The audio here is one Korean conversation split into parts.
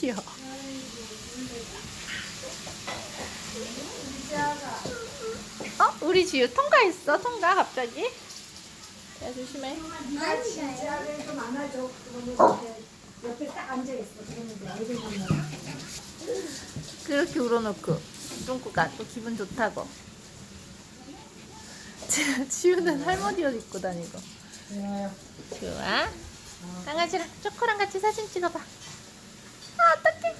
귀여워. 어? 우리 지우 통과했어? 통과 갑자기? 야 조심해. 애들 보면. 그렇게 울어놓고 똥꾸가 또 기분 좋다고. 지- 지우는 할머니 옷 입고 다니고. 좋아요. 좋아. 강아지랑 초코랑 같이 사진 찍어봐. 아 어떡해.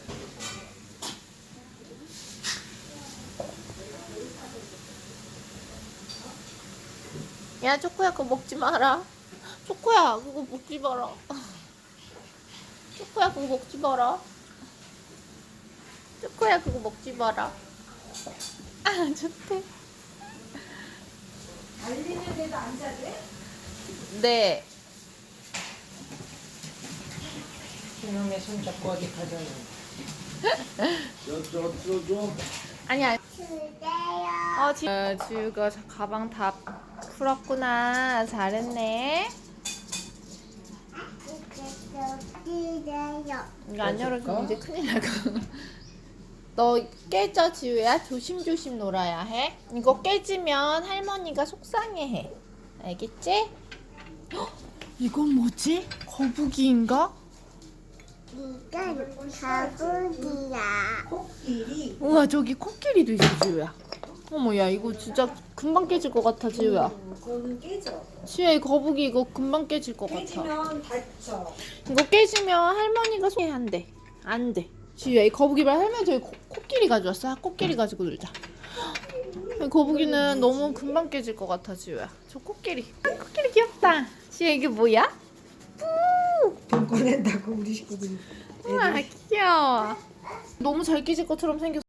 야 초코야 그거 먹지 마라. 초코야 그거 먹지 마라. 초코야 그거 먹지 마라. 초코야 그거 먹지 마라. 아 좋대. 달리는 데도 앉아야 돼? 네. 이놈의 손 잡고 어디 가자고. 저저 줘. 아니야. 어, 지, 어, 지우가 자- 가방 다 풀었구나. 잘했네. 이거 안 열어주면 이제 큰일 나고. 너 깨져, 지우야? 조심조심 놀아야 해. 이거 깨지면 할머니가 속상해해. 알겠지? 헉, 이건 뭐지? 거북이인가? 이건 가족이야. 코끼리. 우와, 저기 코끼리도 있어, 지우야. 어머, 야, 이거 진짜 금방 깨질 것 같아, 지우야. 그거는 깨져. 지우야, 이 거북이 이거 금방 깨질 것 같아. 깨지면 다쳐. 이거 깨지면 할머니가 소개한대. 안 돼. 지우야, 이 거북이 말 할머니 저기 코, 코끼리 가져왔어. 아, 코끼리 가지고 놀자. 이 거북이는 너무 금방 깨질 것 같아, 지우야. 저 코끼리. 아, 코끼리 귀엽다. 지우야, 이게 뭐야? 돈 꺼낸다고 우리 식구들이. 우와, 귀여워. 너무 잘 깨질 것처럼 생겼어.